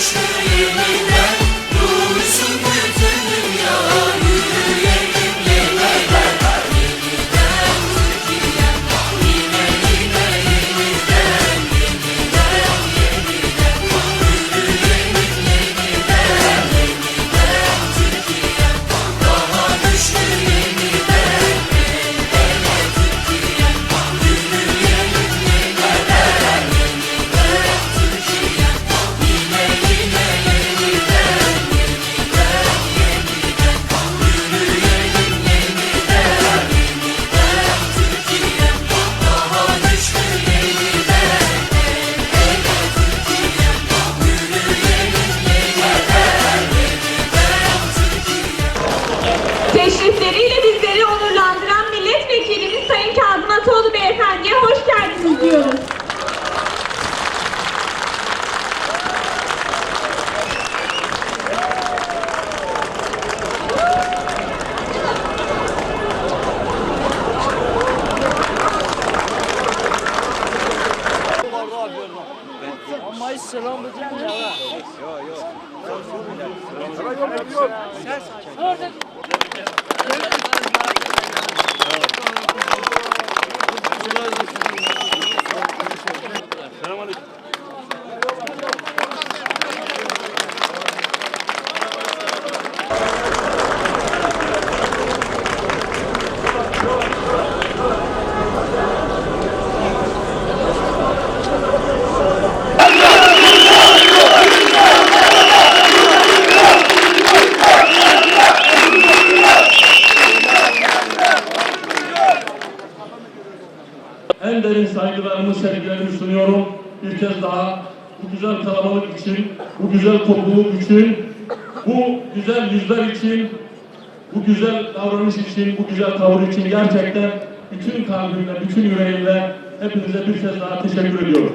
güçlü Orada. en derin saygılarımı, sevgilerimi sunuyorum. Bir kez daha bu güzel kalabalık için, bu güzel topluluk için, bu güzel yüzler için, bu güzel davranış için, bu güzel tavır için gerçekten bütün kalbimle, bütün yüreğimle hepinize bir kez daha teşekkür ediyorum.